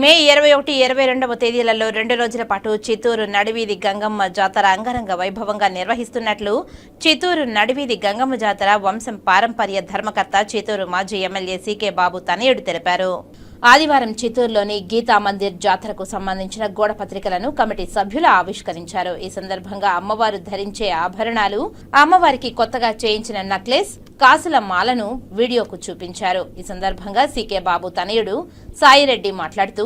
మే ఇరవై ఒకటి ఇరవై రెండవ తేదీలలో రెండు రోజుల పాటు చిత్తూరు నడివీధి గంగమ్మ జాతర అంగరంగ వైభవంగా నిర్వహిస్తున్నట్లు చిత్తూరు నడివీధి గంగమ్మ జాతర వంశం పారంపర్య ధర్మకర్త చిత్తూరు మాజీ ఎమ్మెల్యే సీకే బాబు తనయుడు తెలిపారు. ఆదివారం చిత్తూరులోని గీతా మందిర్ జాతరకు సంబంధించిన గోడ పత్రికలను కమిటీ సభ్యులు ఆవిష్కరించారు. ఈ సందర్భంగా అమ్మవారు ధరించే ఆభరణాలు అమ్మవారికి కొత్తగా చేయించిన నక్లెస్ కాసుల మాలను వీడియోకు చూపించారు. ఈ సందర్భంగా సీకే బాబు తనయుడు సాయిరెడ్డి మాట్లాడుతూ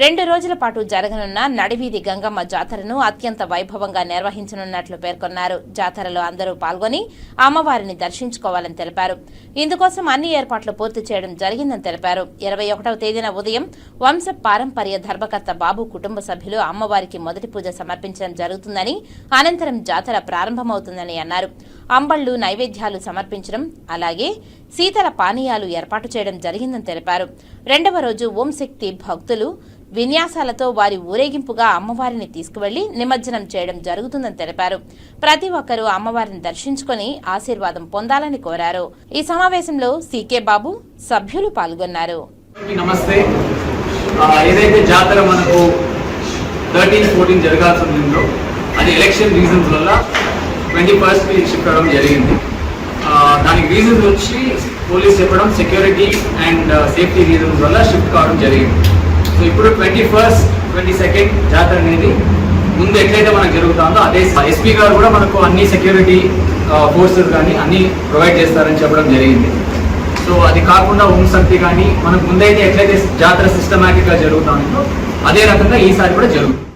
రెండు రోజుల పాటు జరగనున్న నడివీధి గంగమ్మ జాతరను అత్యంత వైభవంగా నిర్వహించనున్నట్లు పేర్కొన్నారు. జాతరలో అందరూ పాల్గొని అమ్మవారిని దర్శించుకోవాలని తెలిపారు. ఇందుకోసం అన్ని ఏర్పాట్లు పూర్తి చేయడం జరిగిందని తెలిపారు. ఇరవై ఒకటవ తేదీన ఉదయం వంశ పారంపర్య ధర్మకర్త బాబు కుటుంబ సభ్యులు అమ్మవారికి మొదటి పూజ సమర్పించడం జరుగుతుందని అనంతరం జాతర ప్రారంభమవుతుందని అన్నారు. అంబళ్ళు నైవేద్యాలు సమర్పించడం అలాగే శీతల పానీయాలు ఏర్పాటు చేయడం జరిగిందని తెలిపారు. రెండవ రోజు ఓం శక్తి భక్తులు విన్యాసాలతో వారి ఊరేగింపుగా అమ్మవారిని తీసుకువెళ్ళి నిమజ్జనం చేయడం జరుగుతుందని తెలిపారు. ప్రతి ఒక్కరూ అమ్మవారిని దర్శించుకొని ఆశీర్వాదం పొందాలని కోరారు. ఈ సమావేశంలో సీకే బాబు సభ్యులు పాల్గొన్నారు. నమస్తే. ఏదైతే జాతర మనకు థర్టీన్ ఫోర్టీన్ జరగాల్సి ఉందో అది ఎలక్షన్ రీజన్స్ వల్ల ట్వంటీ పర్సెంట్ షిఫ్ట్ అవ్వడం జరిగింది. దానికి రీజన్స్ వచ్చి పోలీస్ చెప్పడం సెక్యూరిటీ అండ్ సేఫ్టీ రీజన్స్ వల్ల షిఫ్ట్ కావడం జరిగింది. సో ఇప్పుడు ట్వంటీ ఫస్ట్ ట్వంటీ సెకండ్ జాతర అనేది ముందు ఎట్లయితే మనకు జరుగుతుందో అదే ఎస్పీ గారు కూడా మనకు అన్ని సెక్యూరిటీ ఫోర్సెస్ కానీ అన్ని ప్రొవైడ్ చేస్తారని చెప్పడం జరిగింది. సో అది కాకుండా ఓం శక్తి కానీ మనకు ముందైతే ఎట్లయితే జాతర సిస్టమేటిక్గా జరుగుతుందో అదే రకంగా ఈసారి కూడా జరుగుతుంది.